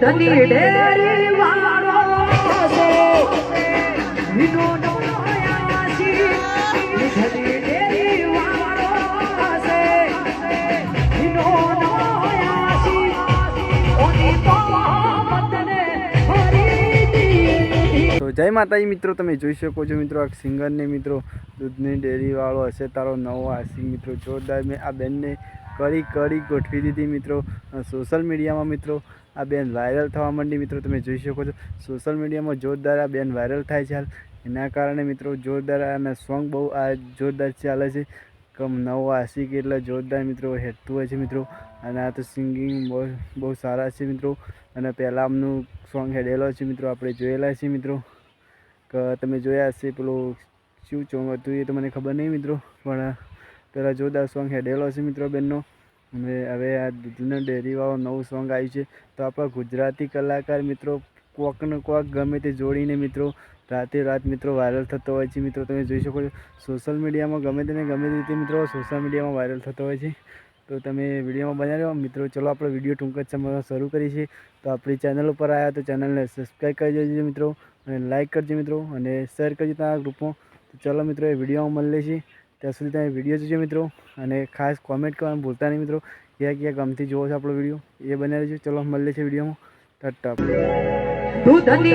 પાવતને હરીદી તો જય માતાજી મિત્રો, તમે જોઈ શકો છો મિત્રો, આ સિંગરને મિત્રો, દૂધની ડેરીવાળો હશે, તારો નવો આસી મિત્રો, જોરદાર મેં આ બેનને કરી કરી ગોઠવી દીધી મિત્રો, સોશિયલ મીડિયામાં મિત્રો. આ બેન વાયરલ થવા માંડી મિત્રો, તમે જોઈ શકો છો. સોશિયલ મીડિયામાં જોરદાર આ બેન વાયરલ થાય છે હાલ. એના કારણે મિત્રો જોરદાર અને સોંગ બહુ આ જોરદાર ચાલે છે. કમ નવો આશિક એટલે જોરદાર મિત્રો હેઠતું હોય છે મિત્રો. અને આ તો સિંગિંગ બહુ બહુ સારા છે મિત્રો. અને પહેલાં આમનું સોંગ હેડેલો છે મિત્રો, આપણે જોયેલા છે મિત્રો. કે, તમે જોયા હશે પેલું શું ચોંગ હતું એ તો મને ખબર નહીં મિત્રો, પણ પહેલાં જોરદાર સોંગ હેડેલો છે મિત્રો બેનનો. અને હવે આ દૂધના ડેરીવાળો નવું સોંગ આવ્યું છે. તો આપણા ગુજરાતી કલાકાર મિત્રો, કોક ને કોક ગમે તે જોડીને મિત્રો, રાતે રાત મિત્રો વાયરલ થતો હોય છે. મિત્રો, તમે જોઈ શકો છો સોશિયલ મીડિયામાં ગમે તેને ગમે તે રીતે મિત્રો સોશિયલ મીડિયામાં વાયરલ થતો હોય છે. તો તમે વિડીયોમાં બનાવ્યો મિત્રો, ચલો આપણે વીડિયો ટૂંક જ સમયમાં શરૂ કરીએ છીએ. તો આપણી ચેનલ ઉપર આવ્યા તો ચેનલને સબસ્ક્રાઈબ કરી દેજો મિત્રો. અને લાઇક કરજો મિત્રો. અને શેર કરજો તમારા ગ્રુપમાં તો ચલો મિત્રો, એ વિડીયોમાં મળીએ છીએ. ત્યાં સુધી તમે વીડિયો જોજો મિત્રો. અને ખાસ કોમેન્ટ કરવાનું ભૂલતા નહીં મિત્રો. ક્યાં ક્યાં ગમતી જોવો છો આપણો વીડિયો? એ બનાવી દેજો. ચલો, મળીએ છીએ વિડીયોમાં. ટપ દૂધની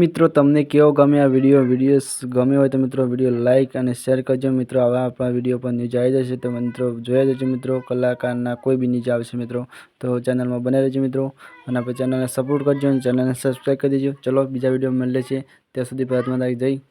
મિત્રો, તમને કેવો ગમે આ વીડિયો વીડિયો ગમે હોય તો મિત્રો વીડિયો લાઇક અને શેર કરજો. મિત્રો આવા આપણા વીડિયો પર ન્યૂઝ આવી જશે તો મિત્રો જોયા જજો મિત્રો, કલાકારના કોઈ બી ન્યૂઝ આવશે મિત્રો. તો ચેનલમાં બને રહેજો મિત્રો અને આપણે ચેનલને સપોર્ટ કરજો અને ચેનલને સબસ્ક્રાઈબ કરી દેજો. ચલો, બીજા વીડિયો મળે છે ત્યાં સુધી પ્રાર્થના જય.